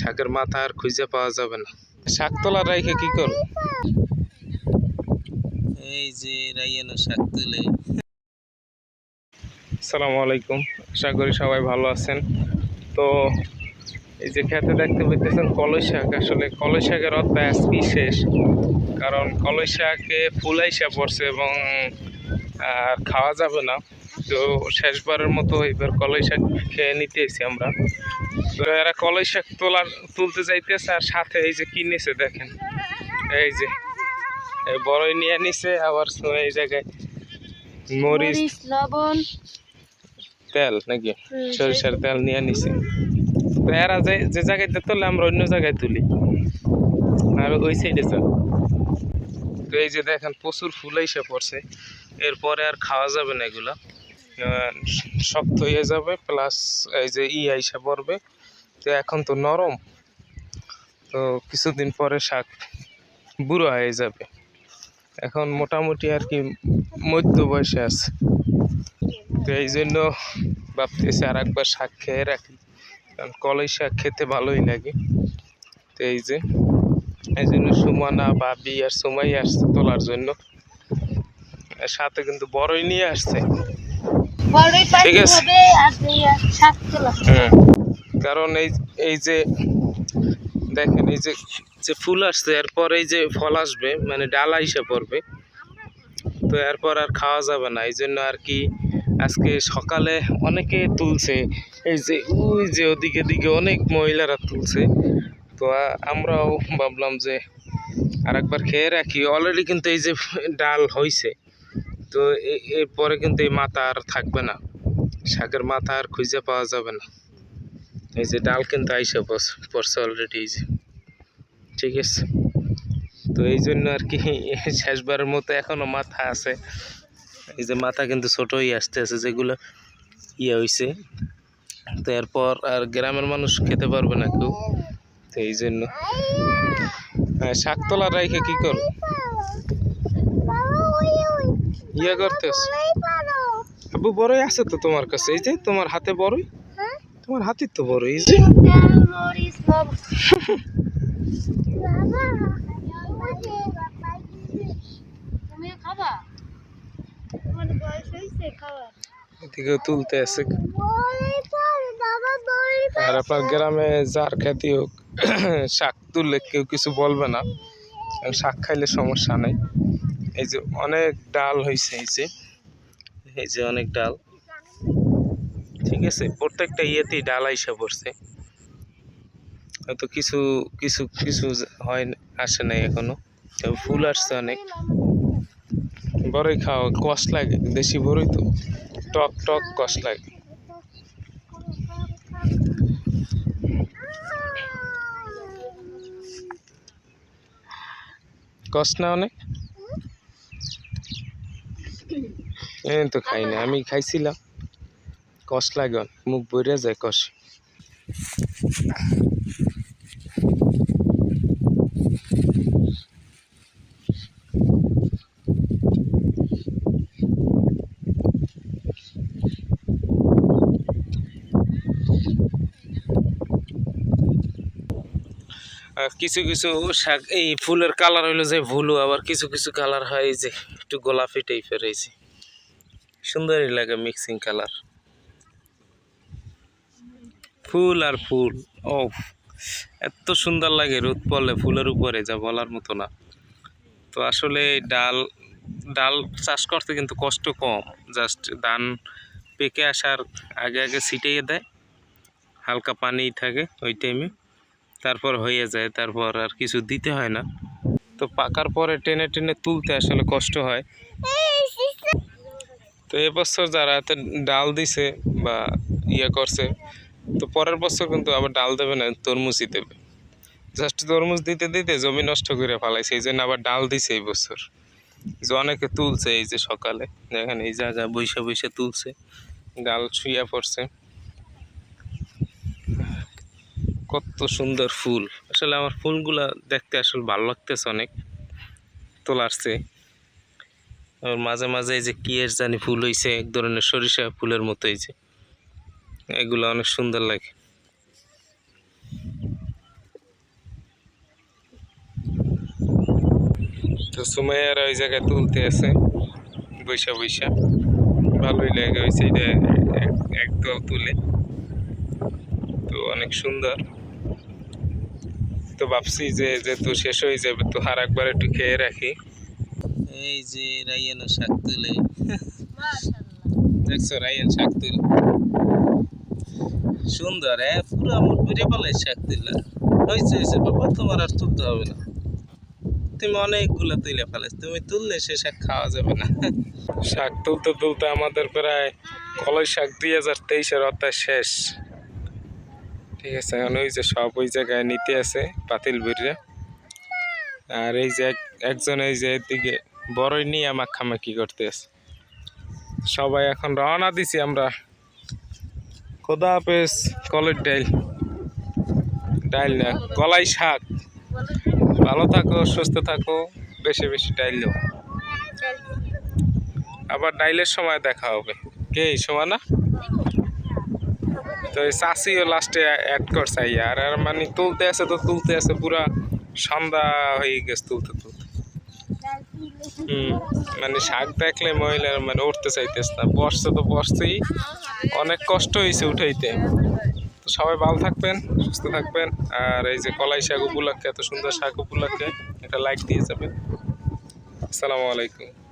শাকের মাথা আর খুঁজে পাওয়া যাবে না। শাক তোলা রাইখে কি করো এই যে রাইয়ানো শাক তুলে। আসসালামু আলাইকুম, আশা করি সবাই ভালো আছেন। তো এই যে খেতে দেখতে পেতেছেন কলই শাক। আসলে কলই শাকের অধ্যায় আজকেই শেষ। কারণ কলই শাকে ফুল আইসা পড়ছে এবং, আর খাওয়া যাবে না। তো শেষবারের মতো এবার কলই শাক খেয়ে নিতে এসেছি আমরা। এরা কলই শাক তোলার তুলতে যাইতেছে আর সাথে এই যে কিনেছে দেখেন। এই যে এই বড়ই নিয়ে নিছে আবার এই জায়গায় মরিচ লবণ। তেল নাকি? সরিষার তেল নিয়ে নিছে। তো এরা যে যে জায়গাতে তুললে আমরা অন্য জায়গায় তুলি। আর ওই সাইডে চল। তো এই যে দেখেন প্রচুর ফুল এসে পড়ছে। এরপরে আর খাওয়া যাবে না এগুলা। শক্ত হয়ে যাবে প্লাস এই যে ই আইসা পড়বে। তো এখন তো নরম। তো কিছুদিন পরে শাক বুড়ো হয়ে যাবে। এখন মোটামুটি আর কি মধ্য বয়সে আছে। তো এই জন্য ভাবতেছি আর একবার শাক খেয়ে রাখি। কারণ কলই শাক খেতে ভালোই লাগে। তো এই যে এই জন্য সুমানা বাবি আর সুমাই আসছে তোলার জন্য। সাথে কিন্তু বড়ই নিয়ে আসছে। ঠিক আছে। হুম। কারণ এই এই যে, দেখেন এই যে যে ফুল আসছে, এরপর এই যে ফল আসবে মানে ডালা হিসে পড়বে, তো এরপর আর খাওয়া যাবে না। এই জন্য আর কি আজকে সকালে অনেকে তুলছে, এই যে, ওই যে ওদিকে দিকে অনেক মহিলারা তুলছে, তো আমরাও ভাবলাম যে আর একবার খেয়ে রাখি। অলরেডি কিন্তু এই যে ডাল হয়েছে তো এরপরে কিন্তু এই মাথা আর থাকবে না, শাকের মাথা আর খুঁজে পাওয়া যাবে না। এই যে ডাল কিন্তু আইসে পড়ছে- অলরেডি এই যে। ঠিক আছে? তো এই জন্য আর কি শেষবারের মতো এখনও মাথা আছে। এই যে মাথা কিন্তু ছোটোই আসতে আছে, যেগুলো ইয়ে হয়েছে তো এরপর আর গ্রামের মানুষ খেতে পারবে না কেউ। তো এই জন্য। হ্যাঁ শাক তোলা রাইখে কী কর? ইয়ে করতেছ? আবু বড়ই আছে তো তোমার কাছে, এই যে তোমার হাতে বড়ই? তোমার হাতে তো বড়ই। এই তুলতে আর আপনার গ্রামে যার খ্যাতি হোক, শাক তুললে কেউ কিছু বলবে না। শাক খাইলে সমস্যা নেই। এই যে অনেক ডাল হয়েছে এই যে। এই যে অনেক ডাল। ঠিক আছে? প্রত্যেকটা ইয়েতেই ডাল আইসা পড়ছে। হয়তো কিছু কিছু কিছু হয়, আসে নাই এখনও। তবে ফুল আসছে অনেক। বড়ই খাওয়া, কষ লাগে, দেশি বড়ই তো। টক টক কষ লাগে। কষ না অনেক? এই তো খাই না, আমি খাইছিলাম। কষ লাগে মুখ বইরে যায় কষ। কিছু কিছু শাক, এই ফুলের কালার হইল যে ভুলু, আবার কিছু কিছু কালার হয় যে একটু গোলাপি টাইপের যে সুন্দরই লাগে মিক্সিং কালার ফুল আর ফুল ও এত সুন্দর লাগে রোদ পড়লে ফুলের উপরে, যা বলার মতো না। তো আসলে ডাল ডাল চাষ করতে কিন্তু কষ্ট কম। জাস্ট ধান পেকে আসার আগে আগে ছিটিয়ে দেয়, হালকা পানি থাকে ওই টাইমে তারপর হয়ে যায়, তারপর আর কিছু দিতে হয় না। তো পাকার পরে টেনে টেনে তুলতে আসলে কষ্ট হয়। তো এবছর যারা এত ডাল দিছে বা ইয়ে করছে তো পরের বছর কিন্তু আবার ডাল দেবে না, তরমুজই দেবে। জাস্ট তরমুজ দিতে দিতে জমি নষ্ট করে ফেলাইছে, এই জন্য আবার ডাল দিছে এই বছর। যে অনেকে তুলছে এই যে সকালে, দেখেন এই জায়গায় বৈশা বৈশা তুলছে, ডাল শুইয়া পড়ছে। কত সুন্দর ফুল। আসলে আমার ফুলগুলা দেখতে আসলে ভালো লাগতেছে অনেক, তোলারছে। আর মাঝে মাঝে এই যে কি এর জানি ফুল হইছে, এক ধরনের সরিষা ফুলের মতো এই যে। এগুলো অনেক সুন্দর লাগে। তো সুমাইয়ার ওই জায়গায় তুলতে আছে বৈশা বৈশা। ভালোই লাগে ওই সাইডে একদল তুলে। তো অনেক সুন্দর। তো ভাবছি যে যেহেতু শেষ হয়ে যাবে তো আর একবার একটু খেয়ে রাখি। এই যে রাইয়ানো শাক তুলে। দেখছ রাইয়ান শাক তুলে। সুন্দর হ্যাঁ? পুরো আমার বুঝে পালে শাক তুলা হয়েছে হয়েছে বাবা, তোমার আর তুলতে হবে না। তুমি অনেকগুলো তুলে ফেলেছ তুমি তুললে সে শাক খাওয়া যাবে না। শাক তুলতে তুলতে আমাদের প্রায় কলই শাক দুই হাজার তেইশের অর্থাৎ শেষ। ঠিক আছে, এখন ওই যে সব ওই জায়গায় নিতে আছে পাতিল ভরে আর এই যে এক- একজন এই যে এদিকে বড়ই নিয়ে মাখামাখি করতে আছে। সবাই এখন রওনা দিছি আমরা খোদা হাফেজ, কলের ডাইল। ডাইল না, কলাই শাক। ভালো থাকো, সুস্থ থাকো, বেশি বেশি ডাইল দাও। আবার ডাইলের সময় দেখা হবে। কে সময় না? তো চাষিও লাস্টে অ্যাড করছে। আর আর মানে তুলতে আছে তো তুলতে আছে, পুরা সন্ধ্যা হয়ে গেছে তুলতে তুলতে। মানে শাক দেখলে মহিলার মানে উঠতে চাইতেছ না। বসছে তো বসছেই। অনেক কষ্ট হয়েছে উঠাইতে। তো সবাই ভালো থাকবেন, সুস্থ থাকবেন। আর এই যে কলাই শাক উপলক্ষে, এত সুন্দর শাক উপলক্ষে একটা লাইক দিয়ে যাবেন। আসসালামু আলাইকুম।